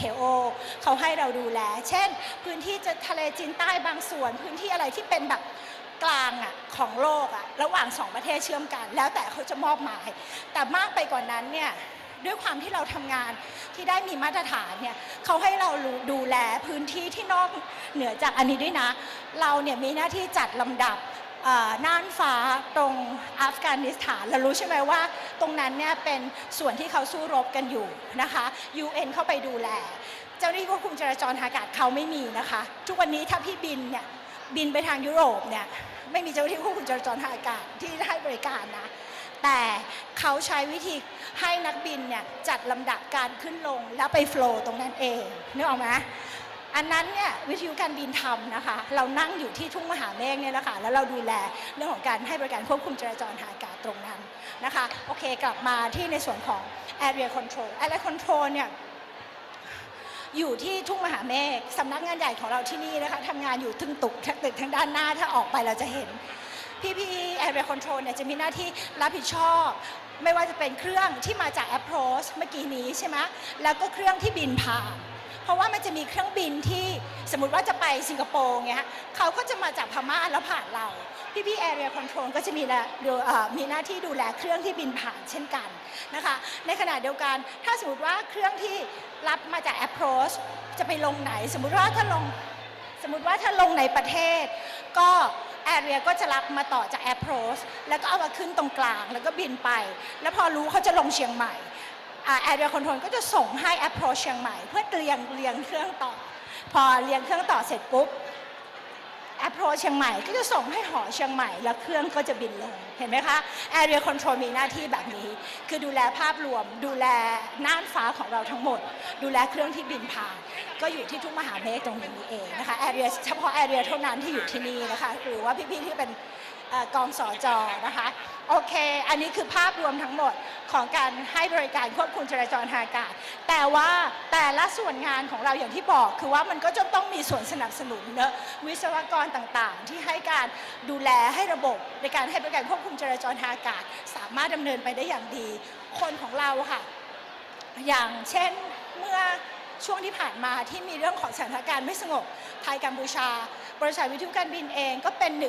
KO เขาให้เราดูแล เช่น พื้นที่จะทะเลจีนใต้บางส่วน พื้นที่อะไรที่เป็นแบบกลางอะของโลกอะระหว่างสองประเทศเชื่อมกัน แล้วแต่เขาจะมอบหมาย แต่มากไปกว่านั้นเนี่ยด้วยความที่เราทำงานที่ได้มีมาตรฐานเนี่ยเขาให้เรารู้ดูแลพื้นที่ที่นอกเหนือจากอันนี้ด้วยนะ เราเนี่ยมีหน้าที่จัดลำดับ น่านฟ้าตรงอัฟกานิสถานเรารู้ใช่ไหมว่า ตรงนั้นเนี่ยเป็นส่วนที่เขาสู้รบกันอยู่นะคะ UN เข้าไปดูแล เจ้าหน้าที่ควบคุมจราจรทางอากาศเขาไม่มีนะคะ ทุกวันนี้ถ้าพี่บินเนี่ยบินไปทางยุโรปเนี่ยไม่มีเจ้าหน้าที่ควบคุมจราจรทางอากาศที่ให้บริการนะแต่เขาใช้วิธีให้นักบินเนี่ยจัดลำดับการขึ้นลงแล้วไปโฟล์ตรงนั้นเองนึกออกไหม อันนั้นเนี่ยวิทยุการบินทำนะคะ เรานั่งอยู่ที่ทุ่งมหาเมฆเนี่ยแหละค่ะแล้วเราดูแลเรื่องของการให้บริการควบคุมจราจรทางอากาศตรงนั้นนะคะโอเคกลับมาที่ในส่วนของ area control area control เนี่ยอยู่ที่ทุ่งมหาเมฆสำนักงานใหญ่ของเราที่นี่นะคะทำงานอยู่ทึงตึกตึกทางด้านหน้าถ้าออกไปเราจะเห็นพี่พี่ area control เนี่ยจะมีหน้าที่รับผิดชอบ ไม่ว่าจะเป็นเครื่องที่มาจาก approach เมื่อกี้นี้ใช่ไหมแล้วก็เครื่องที่บินผ่าน ราะว่ามันจะมีเครื่องบินที่สมมติว่าจะไปสิงคโปร์เงี้ยเขาก็จะมาจากพม่าแล้วผ่านเรา พี่พี่ area control ก็จะมีแลดูมีหน้าที่ดูแลเครื่องที่บินผ่านเช่นกันนะคะในขณะเดียวกันถ้าสมมติว่าเครื่องที่รับมาจาก approach จะไปลงไหน สมมติว่าถ้าลงสมมติว่าถ้าลงในประเทศ ก็ Area ก็จะรับมาต่อจาก Approach แล้วก็เอามาขึ้นตรงกลางแล้วก็บินไป แล้วพอรู้เขาจะลงเชียงใหม่ แอ่า Area Control ก็จะส่งให้ Approach เชียงใหม่ เพื่อเรียงเรียงเครื่องต่อ พอเรียงเครื่องต่อเสร็จปุ๊บ Approach เชียงใหม่ก็จะส่งให้หอเชียงใหม่ แล้วเครื่องก็จะบินลง เห็นไหมคะ Area Control มีหน้าที่แบบนี้ คือดูแลภาพรวม ดูแลน่านฟ้าของเราทั้งหมด ดูแลเครื่องที่บินผ่าน ก็อยู่ที่ทุ่งมหาเมฆตรงนี้เองนะคะ Area เฉพาะ Area เท่านั้นที่อยู่ที่นี่นะคะหรือว่าพี่ๆที่เป็น กองสอจอนะคะโอเค อันนี้คือภาพรวมทั้งหมดของการให้บริการควบคุมจราจรทางอากาศ แต่ว่าแต่ละส่วนงานของเราอย่างที่บอก คือว่ามันก็จะต้องมีส่วนสนับสนุนเนอะวิศวกรต่างๆ ที่ให้การดูแลให้ระบบในการให้บริการควบคุมจราจรทางอากาศ สามารถดำเนินไปได้อย่างดี คนของเราค่ะ อย่างเช่นเมื่อช่วงที่ผ่านมาที่มีเรื่องของสถานการณ์ไม่สงบไทยกัมพูชา บริษัทวิทยุการบินเองก็เป็นหนึ่ง